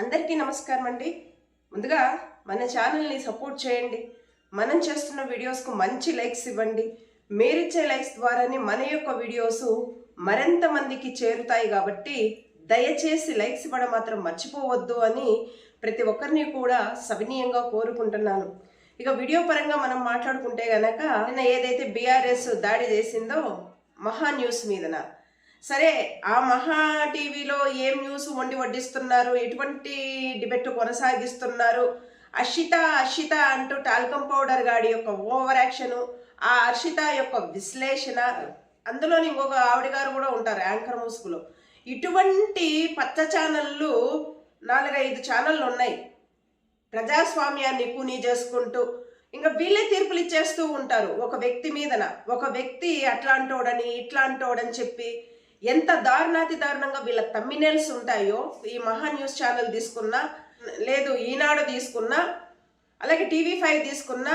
అందరికీ నమస్కారం అండి. ముందుగా మన ఛానల్ని సపోర్ట్ చేయండి. మనం చేస్తున్న వీడియోస్కు మంచి లైక్స్ ఇవ్వండి. మీరిచ్చే లైక్స్ ద్వారానే మన యొక్క వీడియోస్ మరింత మందికి చేరుతాయి కాబట్టి దయచేసి లైక్స్ ఇవ్వడం మాత్రం మర్చిపోవద్దు అని ప్రతి ఒక్కరిని కూడా సవినీయంగా కోరుకుంటున్నాను. ఇక వీడియో పరంగా మనం మాట్లాడుకుంటే గనక నిన్న ఏదైతే బీఆర్ఎస్ దాడి చేసిందో మహా న్యూస్ మీదన సరే ఆ మహా టీవీలో ఏం న్యూస్ వండి వడ్డిస్తున్నారు? ఎటువంటి డిబెట్ కొనసాగిస్తున్నారు? అర్షిత అర్షిత అంటూ టాల్కమ్ పౌడర్ గాడి యొక్క ఓవర్ యాక్షన్ ఆ అర్షిత యొక్క విశ్లేషణ అందులోని ఇంకొక ఆవిడ గారు కూడా ఉంటారు యాంకర్ ముసుగులో. ఇటువంటి పచ్చ ఛానళ్ళు నాలుగైదు ఛానళ్ళు ఉన్నాయి. ప్రజాస్వామ్యాన్ని కూనీ చేసుకుంటూ ఇంకా వీళ్ళే తీర్పులు ఇచ్చేస్తూ ఉంటారు. ఒక వ్యక్తి మీదన ఒక వ్యక్తి అట్లాంటోడని ఇట్లాంటోడని చెప్పి ఎంత దారుణాతి దారుణంగా వీళ్ళ తమ్మినేల్స్ ఉంటాయో ఈ మహా న్యూస్ ఛానల్ తీసుకున్నా లేదు ఈనాడు తీసుకున్నా అలాగే టీవీ ఫైవ్ తీసుకున్నా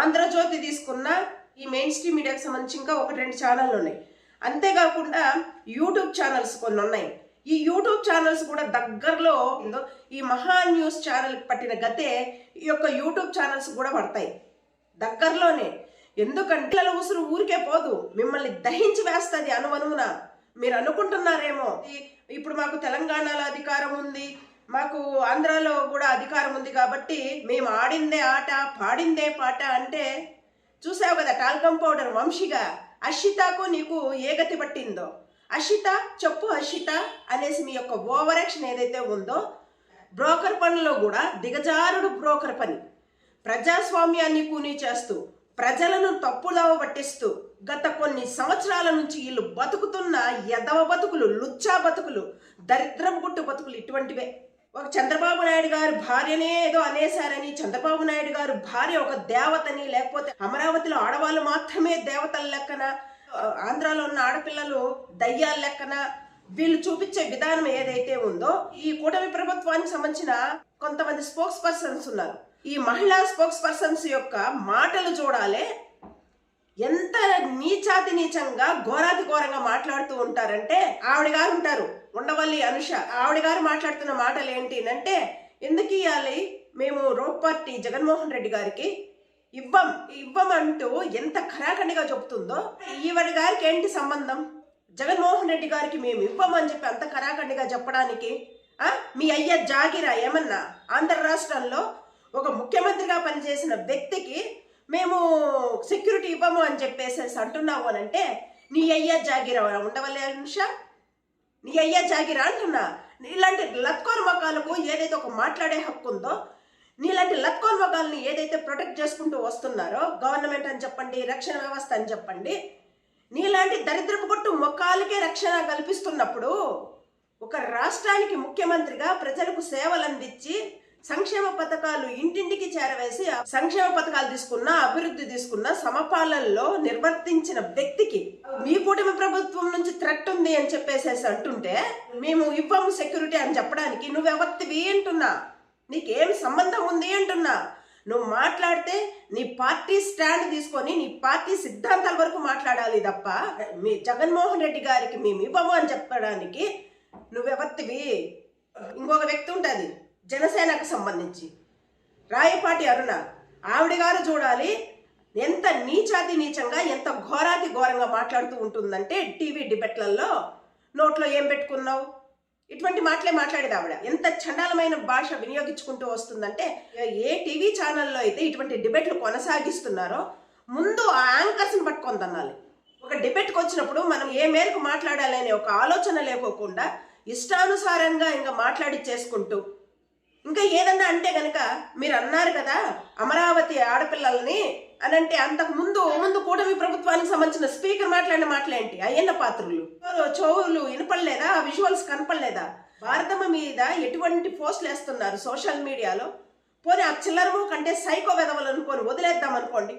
ఆంధ్రజ్యోతి తీసుకున్నా ఈ మెయిన్ స్ట్రీమ్ మీడియాకి సంబంధించి ఇంకా ఒకటి రెండు ఛానళ్ళు ఉన్నాయి. అంతేకాకుండా యూట్యూబ్ ఛానల్స్ కొన్ని ఉన్నాయి. ఈ యూట్యూబ్ ఛానల్స్ కూడా దగ్గరలో ఈ మహా న్యూస్ ఛానల్ పట్టిన గతే ఈ యొక్క యూట్యూబ్ ఛానల్స్ కూడా పడతాయి. దగ్గరలోనే. ఎందుకంటే ఉసురు ఊరికే పోదు. మిమ్మల్ని దహించి వేస్తుంది అనువనువున. మీరు అనుకుంటున్నారేమో. ఈ- ఇప్పుడు మాకు తెలంగాణలో అధికారం ఉంది మాకు ఆంధ్రాలో కూడా అధికారం ఉంది కాబట్టి మేము ఆడిందే ఆట పాడిందే పాట అంటే చూసావు కదా టాల్కమ్ పౌడర్ వంశీగా అషితకు నీకు ఏ గతి పట్టిందో? అషిత చెప్పు అషిత అనేసి మీ యొక్క ఓవర్ యాక్షన్ ఏదైతే ఉందో బ్రోకర్ పనిలో కూడా దిగజారుడు బ్రోకర్ పని. ప్రజాస్వామ్యాన్ని కూనీ చేస్తూ ప్రజలను తప్పుదావ పట్టిస్తూ గత కొన్ని సంవత్సరాల నుంచి వీళ్ళు బతుకుతున్న ఎదవ బతుకులు లుచ్చా బతుకులు దరిద్రం గుట్టు బతుకులు ఇటువంటివే. ఒక చంద్రబాబు నాయుడు గారు భార్యనే ఏదో అనేశారని చంద్రబాబు నాయుడు గారు భార్య ఒక దేవతని లేకపోతే అమరావతిలో ఆడవాళ్ళు మాత్రమే దేవతల లెక్కన ఆంధ్రాలో ఉన్న ఆడపిల్లలు దయ్యాల లెక్కన వీళ్ళు చూపించే విధానం ఏదైతే ఉందో ఈ కూటమి ప్రభుత్వానికి సంబంధించిన కొంతమంది స్పోక్స్ పర్సన్స్ ఉన్నారు. ఈ మహిళా స్పోక్స్ పర్సన్స్ యొక్క మాటలు చూడాలి. ఎంత నీచాతి నీచంగా ఘోరాతి ఘోరంగా మాట్లాడుతూ ఉంటారంటే ఆవిడ గారు ఉంటారు. ఉండవల్లి అనుష ఆవిడ గారు మాట్లాడుతున్న మాటలు ఏంటి అంటే ఎందుకు ఇవ్వాలి మేము రోడ్ పార్టీ జగన్మోహన్ రెడ్డి గారికి ఇవ్వం ఇవ్వం అంటూ ఎంత ఖరాఖండిగా చెబుతుందో ఈవిడ గారికి ఏంటి సంబంధం? జగన్మోహన్ రెడ్డి గారికి మేము ఇవ్వమని చెప్పి అంత ఖరాఖండిగా చెప్పడానికి మీ అయ్య జాగిరా ఏమన్నా? ఆంధ్ర రాష్ట్రంలో ఒక ముఖ్యమంత్రిగా పనిచేసిన వ్యక్తికి మేము సెక్యూరిటీ ఇవ్వము అని చెప్పేసి అంటున్నావు అని అంటే నీ అయ్యా జాగిరా ఉండవలే నిమిషా నీ అయ్యా జాగిరా? అంటున్నా. ఇలాంటి లత్కోర్ మకాలకు ఏదైతే ఒక మాట్లాడే హక్కు ఉందో నీలాంటి లత్కోర్ మకాలని ఏదైతే ప్రొటెక్ట్ చేసుకుంటూ వస్తున్నారో గవర్నమెంట్ అని చెప్పండి రక్షణ వ్యవస్థ అని చెప్పండి నీలాంటి దరిద్రపు కొట్టు మొక్కాలకే రక్షణ కల్పిస్తున్నప్పుడు ఒక రాష్ట్రానికి ముఖ్యమంత్రిగా ప్రజలకు సేవలు అందించి సంక్షేమ పథకాలు ఇంటింటికి చేరవేసి సంక్షేమ పథకాలు తీసుకున్న అభివృద్ధి తీసుకున్న సమపాలనలో నిర్వర్తించిన వ్యక్తికి మీ కూటమి ప్రభుత్వం నుంచి థ్రెట్ ఉంది అని చెప్పేసేసి అంటుంటే మేము ఇవ్వము సెక్యూరిటీ అని చెప్పడానికి నువ్వెవత్తివి అంటున్నా? నీకేం సంబంధం ఉంది అంటున్నా? నువ్వు మాట్లాడితే నీ పార్టీ స్టాండ్ తీసుకొని నీ పార్టీ సిద్ధాంతాల వరకు మాట్లాడాలి తప్ప మీ జగన్మోహన్ రెడ్డి గారికి మేము ఇవ్వము అని చెప్పడానికి నువ్వెవత్తివి ఇంకొక వ్యక్తి ఉంటుంది. జనసేనకు సంబంధించి. రాయపాటి అరుణ ఆవిడ గారు చూడాలి ఎంత నీచాతి నీచంగా ఎంత ఘోరాతి ఘోరంగా మాట్లాడుతూ ఉంటుందంటే టీవీ డిబెట్లలో నోట్లో ఏం పెట్టుకున్నావు? ఇటువంటి మాటలే మాట్లాడేది ఆవిడ. ఎంత చండాలమైన భాష వినియోగించుకుంటూ వస్తుందంటే ఏ టీవీ ఛానల్లో అయితే ఇటువంటి డిబేట్లు కొనసాగిస్తున్నారో ముందు ఆ యాంకర్స్ని పట్టుకొని తన్నాలి. ఒక డిబేట్కి వచ్చినప్పుడు మనం ఏ మేరకు మాట్లాడాలి అనే ఒక ఆలోచన లేకోకుండా ఇష్టానుసారంగా ఇంకా మాట్లాడి చేసుకుంటూ ఇంకా ఏదన్నా అంటే గనక మీరు అన్నారు కదా అమరావతి ఆడపిల్లల్ని అని అంటే అంతకు ముందు ముందు కూటమి ప్రభుత్వానికి సంబంధించిన స్పీకర్ మాట్లాడిన మాటలేంటి? అయ్యన్న పాత్రులు. చెవులు వినపడలేదా? ఆ విజువల్స్ కనపడలేదా? భారతమ్మ మీద ఎటువంటి పోస్టులు వేస్తున్నారు సోషల్ మీడియాలో? పోనీ ఆ చిల్లరము కంటే సైకో వెదవలు అనుకొని వదిలేద్దాం అనుకోండి.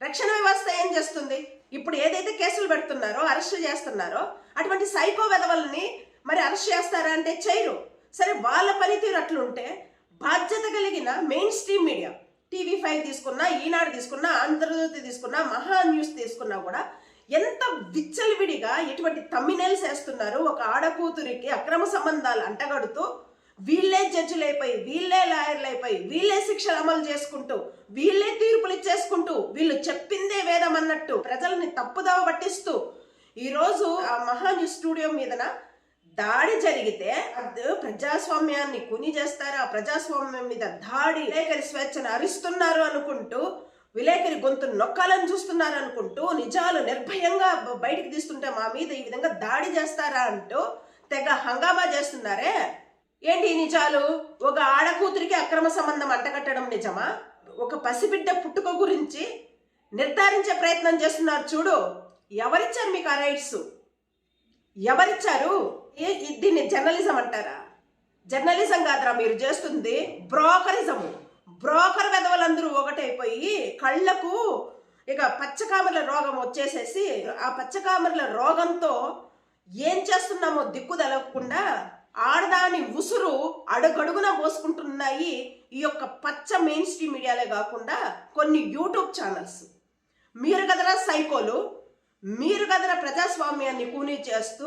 రక్షణ వ్యవస్థ ఏం చేస్తుంది? ఇప్పుడు ఏదైతే కేసులు పెడుతున్నారో అరెస్ట్ చేస్తున్నారో అటువంటి సైకో వెధవల్ని మరి అరెస్ట్ చేస్తారా అంటే చేయరు. సరే వాళ్ళ పనితీరు అట్లుంటే బాధ్యత కలిగిన main stream media TV five తీసుకున్నా ఈనాడు తీసుకున్నా ఆంధ్రజ్యోతి తీసుకున్నా మహా న్యూస్ తీసుకున్నా కూడా ఎంత విచ్చలవిడిగా ఎటువంటి తమ్మినేల్స్ వేస్తున్నారు ఒక ఆడకూతురికి అక్రమ సంబంధాలు అంటగడుతూ వీళ్ళే జడ్జిలు అయిపోయి వీళ్ళే లాయర్లు అయిపోయి వీళ్ళే శిక్షలు అమలు చేసుకుంటూ వీళ్ళే తీర్పులు ఇచ్చేసుకుంటూ వీళ్ళు చెప్పిందే వేదం అన్నట్టు ప్రజల్ని తప్పుదావ పట్టిస్తూ ఈరోజు ఆ మహాన్యూస్ స్టూడియో మీదన దాడి జరిగితే ప్రజాస్వామ్యాన్ని కుని చేస్తారు? ఆ ప్రజాస్వామ్యం మీద దాడి విలేకరి స్వేచ్ఛను అరిస్తున్నారు అనుకుంటూ విలేకరి గొంతు నొక్కాలని చూస్తున్నారు అనుకుంటూ నిజాలు నిర్భయంగా బయటికి తీస్తుంటే మా మీద ఈ విధంగా దాడి చేస్తారా అంటూ తెగ హంగామా చేస్తున్నారే? ఏంటి నిజాలు? ఒక ఆడకూతురికి అక్రమ సంబంధం అంటగట్టడం నిజమా? ఒక పసిబిడ్డ పుట్టుక గురించి నిర్ధారించే ప్రయత్నం చేస్తున్నారు చూడు. ఎవరిచ్చారు మీకు ఆ రైట్స్? ఎవరిచ్చారు? ఏ- దీన్ని జర్నలిజం అంటారా? జర్నలిజం కాదురా మీరు చేస్తుంది బ్రోకరిజము. బ్రోకర్ వెధవలందరూ ఒకటైపోయి కళ్ళకు ఇక పచ్చకామర్ల రోగం వచ్చేసేసి ఆ పచ్చకామర్ల రోగంతో ఏం చేస్తున్నామో దిక్కు తెలవకుండా ఆడదాని ఉసురు అడుగడుగున పోసుకుంటున్నాయి ఈ యొక్క పచ్చ మెయిన్ స్ట్రీమ్ మీడియాలే కాకుండా కొన్ని యూట్యూబ్ ఛానల్స్ మీరు కదరా సైకోలు? మీరు కదన ప్రజాస్వామ్యాన్ని కూనీ చేస్తూ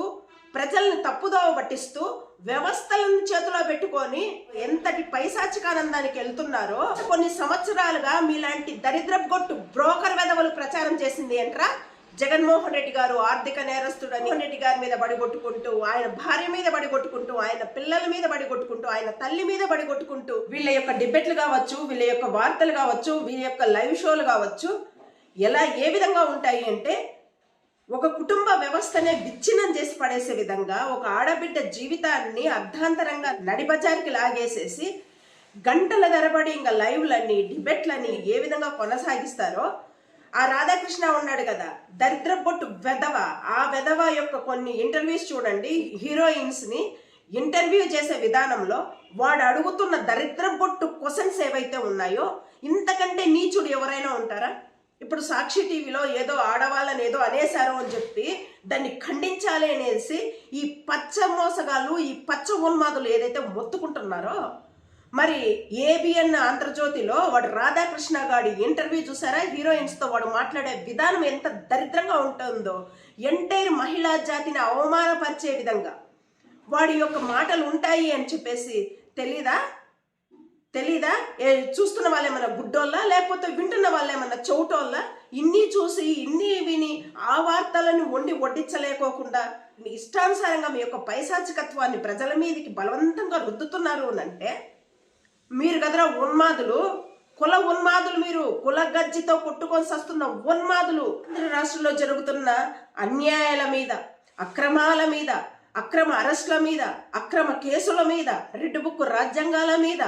ప్రజల్ని తప్పుదోవ పట్టిస్తూ వ్యవస్థలను చేతిలో పెట్టుకొని ఎంతటి పైశాచికానందానికి వెళ్తున్నారో కొన్ని సంవత్సరాలుగా మీలాంటి దరిద్రగొట్టు బ్రోకర్ వెధవలు ప్రచారం చేసింది ఏంట్రా? జగన్మోహన్ రెడ్డి గారు ఆర్థిక నేరస్తుడు అని రెడ్డి గారి మీద బడిగొట్టుకుంటూ ఆయన భార్య మీద బడిగొట్టుకుంటూ ఆయన పిల్లల మీద బడిగొట్టుకుంటూ ఆయన తల్లి మీద బడిగొట్టుకుంటూ వీళ్ళ యొక్క డిబెట్లు కావచ్చు వీళ్ళ యొక్క వార్తలు కావచ్చు వీళ్ళ యొక్క లైవ్ షోలు కావచ్చు ఎలా ఏ విధంగా ఉంటాయి అంటే ఒక కుటుంబ వ్యవస్థనే విచ్ఛిన్నం చేసి పడేసే విధంగా ఒక ఆడబిడ్డ జీవితాన్ని అర్ధాంతరంగా నడిబజారికి లాగేసేసి గంటల తరబడి ఇంకా లైవ్లని డిబేట్లని ఏ విధంగా కొనసాగిస్తారో ఆ రాధాకృష్ణ ఉన్నాడు కదా. దరిద్ర బొట్టు వెధవ. ఆ వెధవ యొక్క కొన్ని ఇంటర్వ్యూస్ చూడండి. హీరోయిన్స్ని ఇంటర్వ్యూ చేసే విధానంలో వాడు అడుగుతున్న దరిద్ర బొట్టు క్వశ్చన్స్ ఏవైతే ఉన్నాయో ఇంతకంటే నీచుడు ఎవరైనా ఉంటారా? ఇప్పుడు సాక్షి టీవీలో ఏదో ఆడవాళ్ళని ఏదో అనేశారు అని చెప్పి దాన్ని ఖండించాలి అనేసి ఈ పచ్చ మోసగాళ్ళు ఈ పచ్చ ఉన్మాదులు ఏదైతే మొత్తుకుంటున్నారో మరి ఏబిఎన్ ఆంధ్రజ్యోతిలో వాడు రాధాకృష్ణ గాడి ఇంటర్వ్యూ చూసారా? హీరోయిన్స్తో వాడు మాట్లాడే విధానం ఎంత దరిద్రంగా ఉంటుందో ఎంటైర్ మహిళా జాతిని అవమానపరిచే విధంగా. వాడి యొక్క మాటలు ఉంటాయి అని చెప్పేసి తెలీదా? తెలీదా? ఏ చూస్తున్న ఏమైనా గుడ్డోళ్ళ? లేకపోతే వింటున్న వాళ్ళు ఏమన్నా చౌటోళ్ళ ఇన్ని చూసి ఇన్ని విని ఆ వార్తలను వండి వడ్డించలేకోకుండా మీ ఇష్టానుసారంగా మీ యొక్క పైశాచికత్వాన్ని ప్రజల మీదకి బలవంతంగా రుద్దుతున్నారు అంటే మీరు కదరా ఉన్మాదులు? కుల ఉన్మాదులు మీరు. కుల గజ్జితో కొట్టుకొని సస్తున్న ఉన్మాదులు ఆంధ్ర రాష్ట్రంలో జరుగుతున్న అన్యాయాల మీద అక్రమాల మీద అక్రమ అరెస్టుల మీద అక్రమ కేసుల మీద రెడ్ బుక్ రాజ్యాంగాల మీద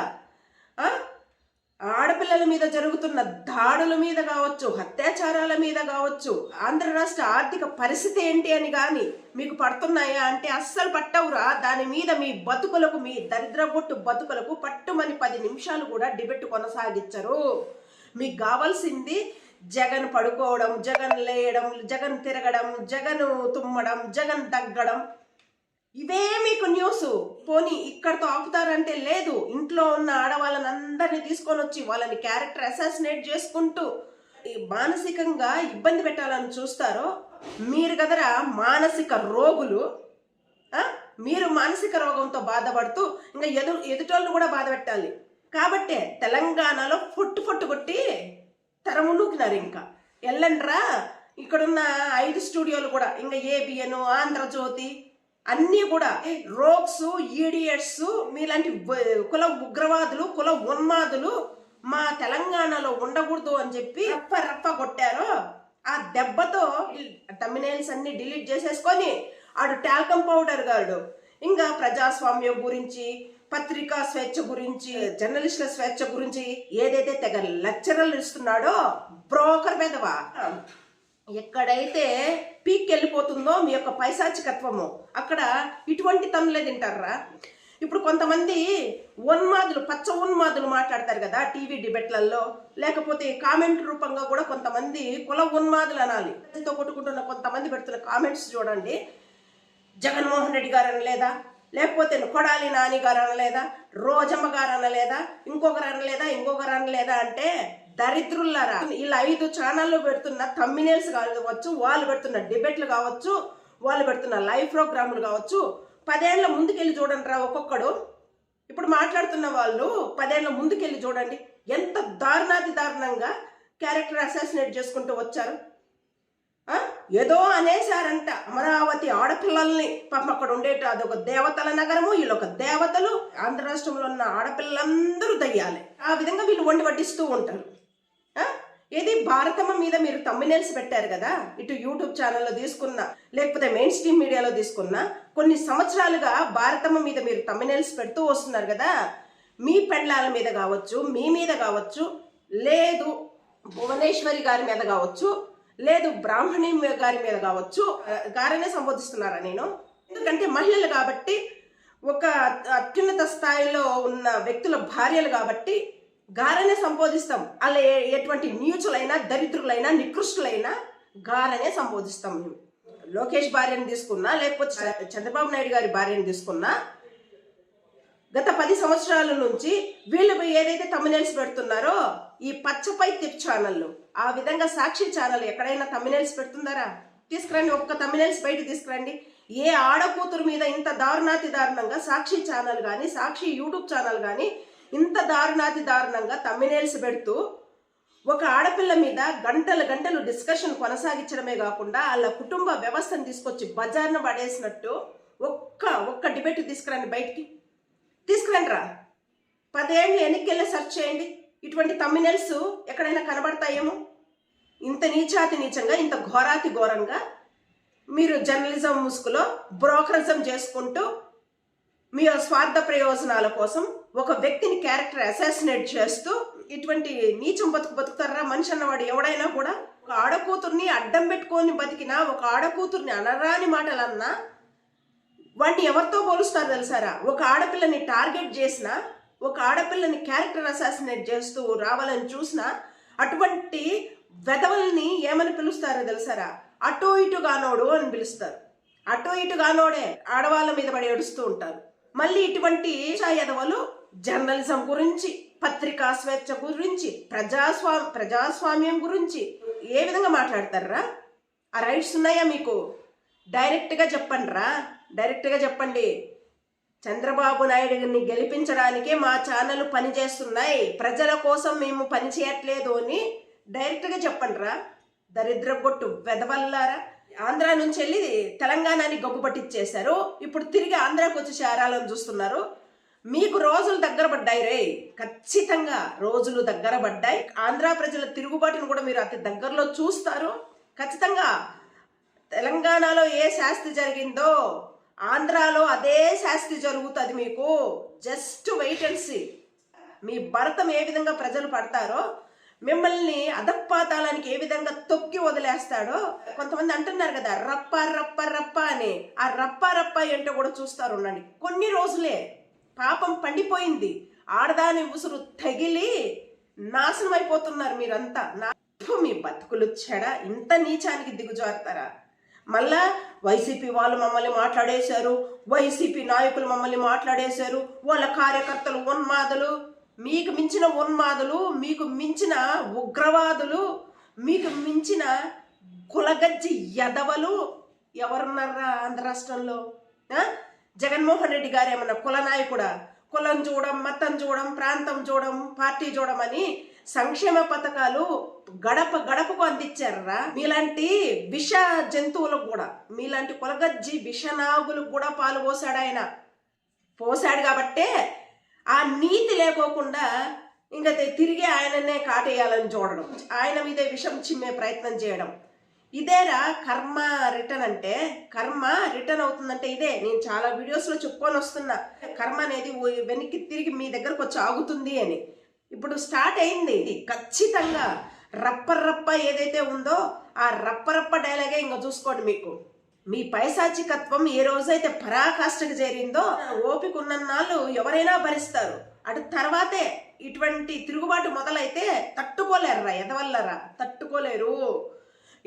ఆడపిల్లల మీద జరుగుతున్న దాడుల మీద కావచ్చు అత్యాచారాల మీద కావచ్చు ఆంధ్ర రాష్ట్ర ఆర్థిక పరిస్థితి ఏంటి అని కానీ మీకు పడుతున్నాయా అంటే అస్సలు పట్టవురా. దాని మీద మీ బతుకులకు మీ దరిద్రబొట్టు బతుకులకు పట్టుమని పది నిమిషాలు కూడా డిబెట్ కొనసాగించరు. మీకు కావాల్సింది జగన్ పడుకోవడం జగన్ లేయడం జగన్ తిరగడం జగన్ తుమ్మడం జగన్ తగ్గడం ఇవే మీకు న్యూస్ పోనీ ఇక్కడతో ఆపుతారంటే లేదు. ఇంట్లో ఉన్న ఆడవాళ్ళని అందరినీ తీసుకొని వచ్చి వాళ్ళని క్యారెక్టర్ అసాసినేట్ చేసుకుంటూ మానసికంగా ఇబ్బంది పెట్టాలని చూస్తారో మీరు కదరా మానసిక రోగులు మీరు మానసిక రోగంతో బాధపడుతూ ఇంకా ఎదు ఎదుటోళ్ళు కూడా బాధ పెట్టాలి. కాబట్టే తెలంగాణలో ఫుట్టు ఫుట్టు కొట్టి తరమునూకినారు ఇంకా. ఎల్లండ్రా ఇక్కడున్న ఐదు స్టూడియోలు కూడా ఇంకా ఏబిఎన్ ఆంధ్రజ్యోతి అన్నీ కూడా రోగ్స్ ఈడియట్స్ మీలాంటి కుల ఉగ్రవాదులు కుల ఉన్మాదులు మా తెలంగాణలో ఉండకూడదు అని చెప్పి రప్ప రప్ప కొట్టారు. ఆ దెబ్బతో తమ్మినేల్స్ అన్ని డిలీట్ చేసేసుకొని ఆడు టాల్కమ్ పౌడర్ గాడు. ఇంకా ప్రజాస్వామ్యం గురించి పత్రికా స్వేచ్ఛ గురించి జర్నలిస్టుల స్వేచ్ఛ గురించి ఏదైతే తెగ లెక్చరర్లు ఇస్తున్నాడో బ్రోకర్ పెదవా ఎక్కడైతే పీక్ వెళ్ళిపోతుందో మీ యొక్క పైశాచికత్వము అక్కడ ఇటువంటి తమ్ములే తింటారా ఇప్పుడు కొంతమంది ఉన్మాదులు పచ్చ ఉన్మాదులు మాట్లాడతారు కదా టీవీ డిబెట్లలో లేకపోతే కామెంట్ రూపంగా కూడా కొంతమంది కుల ఉన్మాదులు అనాలి. తో కొట్టుకుంటున్న కొంతమంది పెడుతున్న కామెంట్స్ చూడండి. జగన్మోహన్ రెడ్డి గారు అనలేదా? లేకపోతే కొడాలి నాని గారు అనలేదా? రోజమ్మ గారు అనలేదా? ఇంకొకరు అనలేదా? ఇంకొకరు అనలేదా? అంటే దరిద్రులారా ఇలా ఐదు ఛానళ్ళు పెడుతున్న తమ్మినేల్స్ కావచ్చు వాళ్ళు పెడుతున్న డిబేట్లు కావచ్చు వాళ్ళు పెడుతున్న లైవ్ ప్రోగ్రాములు కావచ్చు పదేళ్ళ ముందుకెళ్ళి చూడండి రా ఒక్కొక్కడు. ఇప్పుడు మాట్లాడుతున్న వాళ్ళు పదేళ్ళ ముందుకెళ్ళి చూడండి. ఎంత దారుణాతి దారుణంగా క్యారెక్టర్ అసాసినేట్ చేసుకుంటూ వచ్చారు. ఏదో అనేసారంట అమరావతి ఆడపిల్లల్ని పాపం అక్కడ ఉండేట అదొక దేవతల నగరము వీళ్ళొక దేవతలు. ఆంధ్ర రాష్ట్రంలో ఉన్న ఆడపిల్లలందరూ దయ్యాలి. ఆ విధంగా వీళ్ళు వండి వడ్డిస్తూ ఉంటారు. ఏది భారతమ్మ మీద మీరు తమ్మినేల్స్ పెట్టారు కదా? ఇటు యూట్యూబ్ ఛానల్లో తీసుకున్నా లేకపోతే మెయిన్ స్ట్రీమ్ మీడియాలో తీసుకున్నా కొన్ని సంవత్సరాలుగా భారతమ్మ మీద మీరు తమ్మినేల్స్ పెడుతూ వస్తున్నారు కదా? మీ పెండ్లాల మీద కావచ్చు మీ మీద కావచ్చు లేదు భువనేశ్వరి గారి మీద కావచ్చు లేదు బ్రాహ్మణి గారి మీద కావచ్చు గారనే సంబోధిస్తున్నారా నేను? ఎందుకంటే మహిళలు కాబట్టి ఒక అత్యున్నత స్థాయిలో ఉన్న వ్యక్తుల భార్యలు కాబట్టి గారనే సంబోధిస్తాం. అలా ఎటువంటి న్యూచులైనా దరిద్రులైనా నికృష్టులైనా గారనే సంబోధిస్తాం మేము. లోకేష్ భార్యను తీసుకున్నా లేకపోతే చంద్రబాబు నాయుడు గారి భార్యను తీసుకున్నా గత పది సంవత్సరాల నుంచి వీళ్ళు ఏదైతే తమిళల్స్ పెడుతున్నారో ఈ పచ్చపై తిప్ ఛానళ్ళు. ఆ విధంగా సాక్షి ఛానల్ ఎక్కడైనా తమిళల్స్ పెడుతున్నారా? తీసుకురండి ఒక్క తమిళల్స్ బయట తీసుకురండి. ఏ ఆడకూతురు మీద ఇంత దారుణాతి దారుణంగా సాక్షి ఛానల్ కానీ సాక్షి యూట్యూబ్ ఛానల్ కానీ ఇంత దారుణాతి దారుణంగా తమ్మినేల్స్ పెడుతూ ఒక ఆడపిల్ల మీద గంటలు గంటలు డిస్కషన్ కొనసాగించడమే కాకుండా వాళ్ళ కుటుంబ వ్యవస్థను తీసుకొచ్చి బజార్న పడేసినట్టు ఒక్క ఒక్క డిబేట్ తీసుకురండి బయటికి. తీసుకురండి రా. పదేళ్ళు ఎన్నికెళ్ళి సెర్చ్ చేయండి. ఇటువంటి తమ్మినెల్స్ ఎక్కడైనా కనబడతాయేమో? ఇంత నీచాతి నీచంగా ఇంత ఘోరాతి ఘోరంగా మీరు జర్నలిజం ముసుగులో బ్రోకరిజం చేసుకుంటూ మీ స్వార్థ ప్రయోజనాల కోసం ఒక వ్యక్తిని క్యారెక్టర్ అసాసినేట్ చేస్తూ ఇటువంటి నీచం బతుకు బతుకుతారా? మనిషి అన్నవాడు ఎవడైనా కూడా ఒక ఆడకూతుర్ని అడ్డం పెట్టుకొని బతికినా ఒక ఆడకూతుర్ని అనరాని మాటలన్నా వాడిని ఎవరితో పోలుస్తారు తెలుసారా? ఒక ఆడపిల్లని టార్గెట్ చేసిన ఒక ఆడపిల్లని క్యారెక్టర్ అసాసినేట్ చేస్తూ రావాలని చూసినా అటువంటి వెధవల్ని ఏమని పిలుస్తారో తెలుసారా? అటు ఇటు గానోడు అని పిలుస్తారు. అటు ఇటు గానోడే ఆడవాళ్ళ మీద పడి ఏడుస్తూ ఉంటారు. మళ్ళీ ఇటువంటి యదవలు జర్నలిజం గురించి పత్రికా స్వేచ్ఛ గురించి ప్రజాస్వా ప్రజాస్వామ్యం గురించి ఏ విధంగా మాట్లాడతారా? ఆ రైట్స్ ఉన్నాయా మీకు? డైరెక్ట్గా చెప్పండి రా డైరెక్ట్గా చెప్పండి. చంద్రబాబు నాయుడుని గెలిపించడానికే మా ఛానల్ పనిచేస్తున్నాయి. ప్రజల కోసం మేము పని చేయట్లేదు అని డైరెక్ట్గా చెప్పండి రా దరిద్ర కొట్టు వెదవల్లారా. ఆంధ్ర నుంచి వెళ్ళి తెలంగాణని గొప్ప పట్టించేశారు. ఇప్పుడు తిరిగి ఆంధ్రాకి వచ్చి చేరాలని చూస్తున్నారు. మీకు రోజులు దగ్గర పడ్డాయి రే. ఖచ్చితంగా రోజులు దగ్గర పడ్డాయి. ఆంధ్ర ప్రజల తిరుగుబాటును కూడా మీరు అతి దగ్గరలో చూస్తారు. ఖచ్చితంగా తెలంగాణలో ఏ శాస్తి జరిగిందో ఆంధ్రాలో అదే శాస్తి జరుగుతుంది మీకు. Just wait and see me భరతం ఏ విధంగా ప్రజలు పడతారో మిమ్మల్ని అధపాతాలానికి ఏ విధంగా తొక్కి వదిలేస్తాడో కొంతమంది అంటున్నారు కదా రప్ప రప్ప రప్ప అని. ఆ రప్ప రప్ప ఏంటో కూడా చూస్తారు ఉండండి. కొన్ని రోజులే పాపం పండిపోయింది. ఆడదాని ఉసురు తగిలి నాశనం అయిపోతున్నారు మీరంతా. నా మీ బతుకులు చెడ. ఇంత నీచానికి దిగుజారుతారా? మళ్ళా వైసీపీ వాళ్ళు మమ్మల్ని మాట్లాడేశారు. వైసీపీ నాయకులు మమ్మల్ని మాట్లాడేశారు. వాళ్ళ కార్యకర్తలు ఉన్మాదులు. మీకు మించిన ఉన్మాదులు మీకు మించిన ఉగ్రవాదులు మీకు మించిన కులగజ్జి యదవలు ఎవరున్నారా ఆంధ్ర రాష్ట్రంలో? జగన్మోహన్ రెడ్డి గారు ఏమన్నా కులనాయకుడా కులం చూడం మతం చూడం ప్రాంతం చూడం పార్టీ చూడమని సంక్షేమ పథకాలు గడప గడపకు అందించారా మీలాంటి విష జంతువులకు కూడా మీలాంటి కులగజ్జి విషనాగులకు కూడా పాలు పోసాడు ఆయన. పోసాడు కాబట్టే ఆ నీతి లేకోకుండా ఇంకా తిరిగి ఆయననే కాటేయాలని చూడడం. ఆయన మీదే విషం చిమ్మే ప్రయత్నం చేయడం. ఇదేరా కర్మ రిటర్న్ అంటే కర్మ రిటర్న్ అవుతుందంటే ఇదే. నేను చాలా వీడియోస్లో చెప్పుకొని వస్తున్నా. కర్మ అనేది వెనక్కి తిరిగి మీ దగ్గరకు వచ్చి ఆగుతుంది అని. ఇప్పుడు స్టార్ట్ అయింది. ఇది ఖచ్చితంగా రప్ప రప్ప ఏదైతే ఉందో ఆ రప్ప రప్ప డైలాగే ఇంకా చూసుకోండి మీకు. మీ పైశాచికత్వం ఏ రోజైతే పరాకాష్ఠకు చేరిందో ఓపిక ఉన్నన్నాళ్ళు ఎవరైనా భరిస్తారు. అటు తర్వాతే ఇటువంటి తిరుగుబాటు మొదలైతే తట్టుకోలేరురా ఎదవల్లరా తట్టుకోలేరు.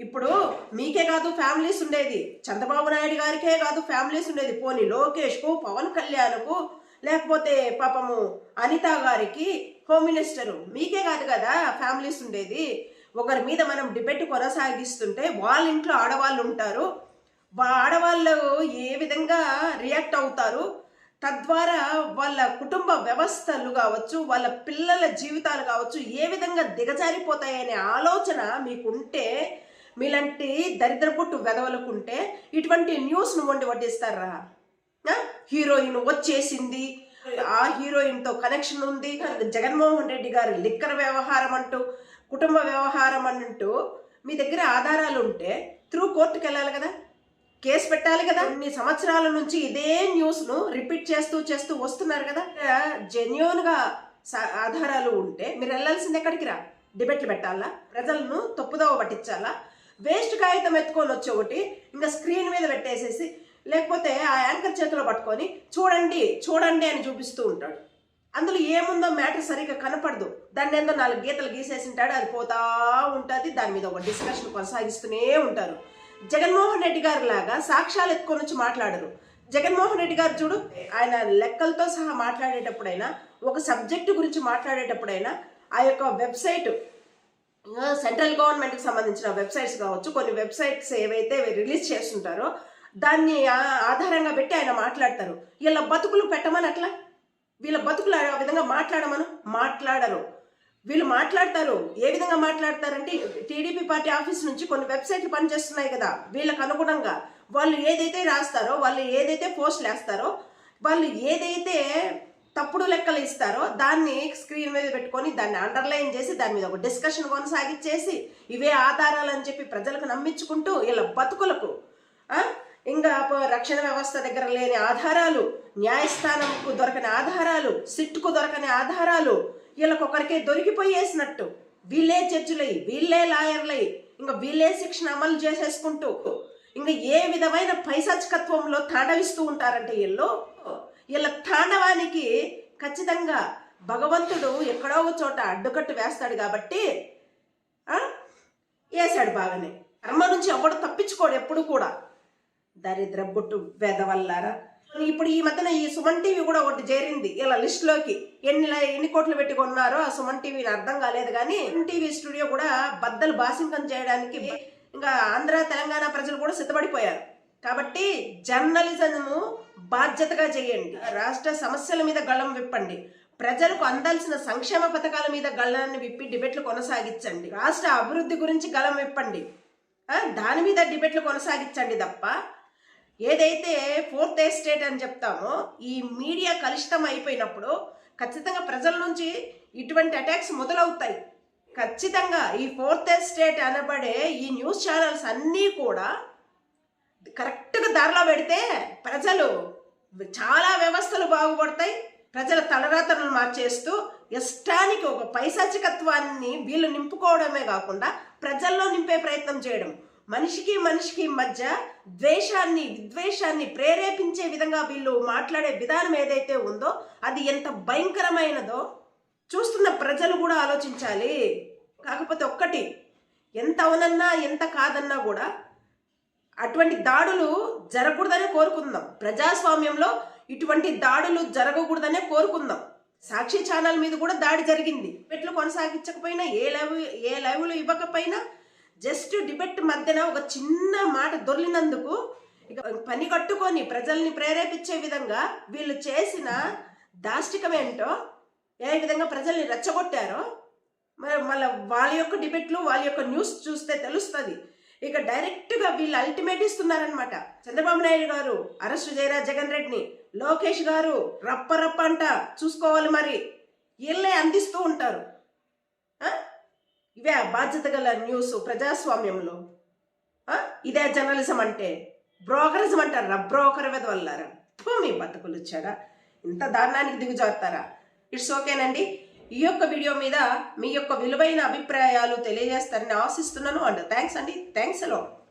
ఇప్పుడు మీకే కాదు ఫ్యామిలీస్ ఉండేది. చంద్రబాబు నాయుడు గారికే కాదు ఫ్యామిలీస్ ఉండేది. పోనీ లోకేష్కు పవన్ కళ్యాణ్కు లేకపోతే పాపము అనిత గారికి హోమ్ మినిస్టరు మీకే కాదు కదా ఫ్యామిలీస్ ఉండేది. ఒకరి మీద మనం డిబెట్ కొనసాగిస్తుంటే వాళ్ళ ఇంట్లో ఆడవాళ్ళు ఉంటారు. ఆడవాళ్ళు ఏ విధంగా రియాక్ట్ అవుతారు? తద్వారా వాళ్ళ కుటుంబ వ్యవస్థలు కావచ్చు వాళ్ళ పిల్లల జీవితాలు కావచ్చు ఏ విధంగా దిగజారిపోతాయనే ఆలోచన మీకుంటే మీలాంటి దరిద్రపుట్టు వెదవలకుంటే ఇటువంటి న్యూస్ను వండి వడ్డిస్తారా? హీరోయిన్ వచ్చేసింది. ఆ హీరోయిన్తో కనెక్షన్ ఉంది. జగన్మోహన్ రెడ్డి గారి లిక్కర్ వ్యవహారం అంటూ కుటుంబ వ్యవహారం అంటూ మీ దగ్గర ఆధారాలు ఉంటే త్రూ కోర్టుకు వెళ్ళాలి కదా? కేసు పెట్టాలి కదా? ఇన్ని సంవత్సరాల నుంచి ఇదే న్యూస్ను రిపీట్ చేస్తూ చేస్తూ వస్తున్నారు కదా? జెన్యున్గా ఆధారాలు ఉంటే మీరు వెళ్ళాల్సింది ఎక్కడికి రా డిబేట్లు పెట్టాలా? ప్రజలను తప్పుదోవ పట్టించాలా? వేస్ట్ కాగితం ఎత్తుకొని వచ్చి ఒకటి ఇంకా స్క్రీన్ మీద పెట్టేసేసి లేకపోతే ఆ యాంకర్ చేతిలో పట్టుకొని చూడండి చూడండి అని చూపిస్తూ ఉంటాడు. అందులో ఏముందో మ్యాటర్ సరిగ్గా కనపడదు. దాన్ని ఏందో నాలుగు గీతలు గీసేసి ఉంటాడు అది పోతా ఉంటుంది. దాని మీద ఒక డిస్కషన్ కొనసాగిస్తూనే ఉంటారు. జగన్మోహన్ రెడ్డి గారు లాగా సాక్ష్యాలు ఎత్తుకొని వచ్చి మాట్లాడరు. జగన్మోహన్ రెడ్డి గారు చూడు ఆయన లెక్కలతో సహా మాట్లాడేటప్పుడైనా ఒక సబ్జెక్టు గురించి మాట్లాడేటప్పుడైనా ఆ యొక్క వెబ్సైట్ సెంట్రల్ గవర్నమెంట్కి సంబంధించిన వెబ్సైట్స్ కావచ్చు కొన్ని వెబ్సైట్స్ ఏవైతే రిలీజ్ చేస్తుంటారో దాన్ని ఆధారంగా పెట్టి ఆయన మాట్లాడతారు. వీళ్ళ బతుకులు పెట్టమని అట్లా? వీళ్ళ బతుకులు ఆ విధంగా మాట్లాడమను? మాట్లాడరు. వీళ్ళు మాట్లాడతారు. ఏ విధంగా మాట్లాడతారంటే టీడీపీ పార్టీ ఆఫీస్ నుంచి కొన్ని వెబ్సైట్లు పనిచేస్తున్నాయి కదా వీళ్ళకు అనుగుణంగా. వాళ్ళు ఏదైతే రాస్తారో వాళ్ళు ఏదైతే పోస్టులు వేస్తారో వాళ్ళు ఏదైతే తప్పుడు లెక్కలు ఇస్తారో దాన్ని స్క్రీన్ మీద పెట్టుకొని దాన్ని అండర్లైన్ చేసి దాని మీద ఒక డిస్కషన్ కొనసాగించేసి ఇవే ఆధారాలు అని చెప్పి ప్రజలకు నమ్మించుకుంటూ వీళ్ళ బతుకులకు ఇంకా రక్షణ వ్యవస్థ దగ్గర లేని ఆధారాలు న్యాయస్థానంకు దొరకని ఆధారాలు సిట్టుకు దొరకని ఆధారాలు వీళ్ళకొకరికే దొరికిపోయేసినట్టు వీళ్ళే జడ్జిలై వీళ్ళే లాయర్లై ఇంకా వీళ్ళే శిక్షణ అమలు చేసేసుకుంటూ ఇంకా ఏ విధమైన పైశాచికత్వంలో తాండవిస్తూ ఉంటారంటే వీళ్ళు? ఖచ్చితంగా భగవంతుడు ఎక్కడో ఒక చోట అడ్డుకట్టు వేస్తాడు కాబట్టి వేశాడు బాగానే. కర్మ నుంచి ఎవడు తప్పించుకోడు ఎప్పుడు కూడా. దరిద్ర బుట్టు వెదవల్లారా. ఇప్పుడు ఈ మధ్యన ఈ సుమన్ టీవీ కూడా ఒకటి చేరింది ఇలా లిస్టులోకి ఎన్ని ఎన్ని కోట్లు పెట్టి కొన్నారో ఆ సుమన్ టీవీని అర్థం కాలేదు కానీ సుమన్ టీవీ స్టూడియో కూడా బద్దలు బాసింకం చేయడానికి ఇంకా ఆంధ్ర తెలంగాణ ప్రజలు కూడా సిద్ధపడిపోయారు. కాబట్టి జర్నలిజము బాధ్యతగా చేయండి. రాష్ట్ర సమస్యల మీద గళం విప్పండి. ప్రజలకు అందాల్సిన సంక్షేమ పథకాల మీద గళాన్ని విప్పి డిబేట్లు కొనసాగించండి. రాష్ట్ర అభివృద్ధి గురించి గళం విప్పండి. దాని మీద డిబేట్లు కొనసాగించండి తప్ప ఏదైతే ఫోర్త్ ఎస్టేట్ అని చెప్తామో ఈ మీడియా కలుషితం అయిపోయినప్పుడు ఖచ్చితంగా ప్రజల నుంచి ఇటువంటి అటాక్స్ మొదలవుతాయి. ఖచ్చితంగా ఈ ఫోర్త్ ఎస్టేట్ అనబడే ఈ న్యూస్ ఛానల్స్ అన్నీ కూడా కరెక్ట్గా దారిలో పెడితే ప్రజలు చాలా వ్యవస్థలు బాగుపడతాయి. ప్రజల తలరాతలను మార్చేస్తూ ఇష్టానికి ఒక పైశాచికత్వాన్ని వీళ్ళు నింపుకోవడమే కాకుండా ప్రజల్లో నింపే ప్రయత్నం చేయడం. మనిషికి మనిషికి మధ్య ద్వేషాన్ని విద్వేషాన్ని ప్రేరేపించే విధంగా వీళ్ళు మాట్లాడే విధానం ఏదైతే ఉందో అది ఎంత భయంకరమైనదో చూస్తున్న ప్రజలు కూడా ఆలోచించాలి. కాకపోతే ఒక్కటి ఎంత అవునన్నా ఎంత కాదన్నా కూడా అటువంటి దాడులు జరగకూడదనే కోరుకుందాం. ప్రజాస్వామ్యంలో ఇటువంటి దాడులు జరగకూడదనే కోరుకుందాం. సాక్షి ఛానల్ మీద కూడా దాడి జరిగింది. డిబెట్లు కొనసాగించకపోయినా ఏ లైవ్ ఏ లైవ్లు ఇవ్వకపోయినా జస్ట్ డిబెట్ మధ్యన ఒక చిన్న మాట దొర్లినందుకు ఇక పని కట్టుకొని ప్రజల్ని ప్రేరేపించే విధంగా వీళ్ళు చేసిన దాష్టికం ఏంటో ఏ విధంగా ప్రజల్ని రెచ్చగొట్టారో మరి మళ్ళీ వాళ్ళ యొక్క డిబెట్లు వాళ్ళ యొక్క న్యూస్ చూస్తే తెలుస్తుంది. ఇక డైరెక్ట్గా వీళ్ళు అల్టిమేట్ ఇస్తున్నారనమాట చంద్రబాబు నాయుడు గారు అరెస్టు చేయరా జగన్ రెడ్డిని. లోకేష్ గారు రప్ప రప్ప అంట చూసుకోవాలి మరి. వీళ్ళే అందిస్తూ ఉంటారు. ఇవే బాధ్యత గల న్యూస్ ప్రజాస్వామ్యంలో. ఇదే జర్నలిజం అంటే బ్రోకరిజం అంటారా బ్రోకర్ మీద వల్లారా మీ బతుకులు వచ్చాడా ఇంత దారుణానికి దిగుజారుతారా? ఇట్స్ ఓకేనండి. ఈ యొక్క వీడియో మీద మీ యొక్క విలువైన అభిప్రాయాలు తెలియజేస్తారని ఆశిస్తున్నాను అండ్ థ్యాంక్స్ అండి. థ్యాంక్స్ అలో